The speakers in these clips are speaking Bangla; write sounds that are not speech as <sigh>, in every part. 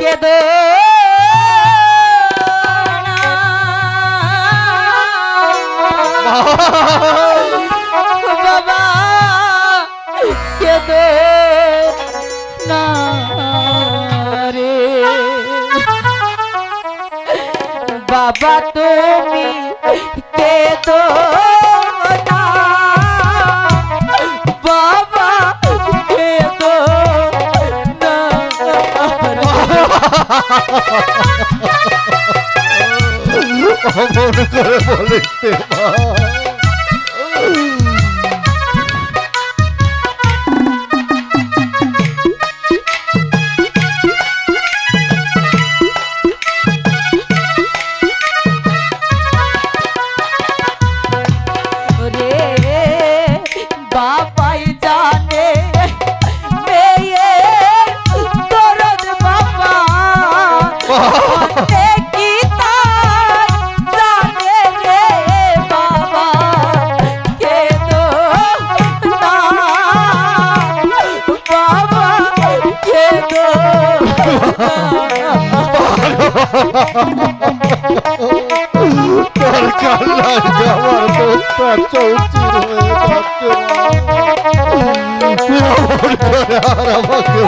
কেদো বাবা কেদো না রে বাবা তুমি কেদো <laughs> করে বলিস তার কান্নায় যাওয়ার দোষটা চৌচির হয়ে যাচ্ছে আমার করে আর আমাকে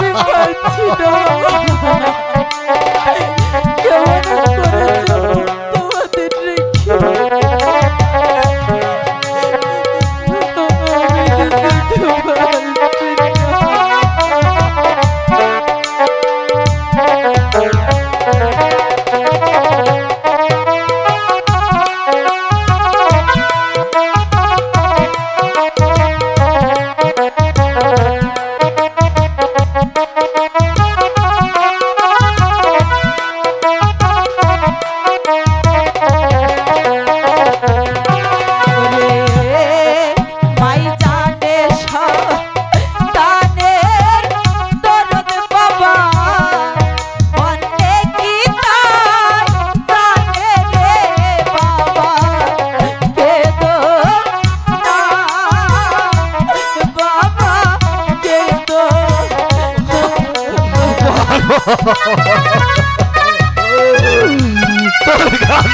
你还记得。তোর গান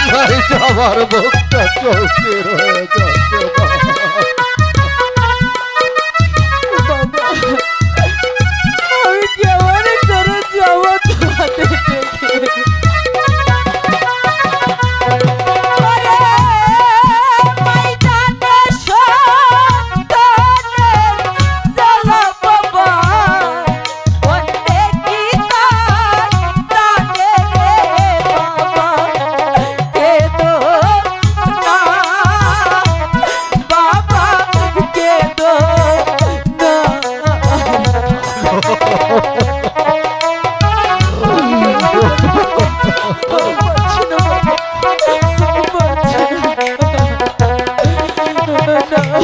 আমার মুখটা চৌকি রয়ে যায়।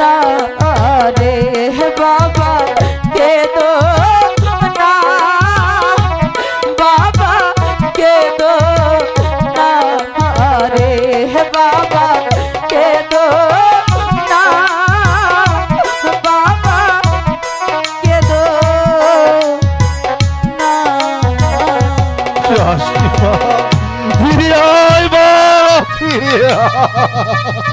না রে বাবা কে দো না বাবা কে দো না রে বাবা কে দো না বাবা কে দো না ফিরে আয় মা ফিরে আয়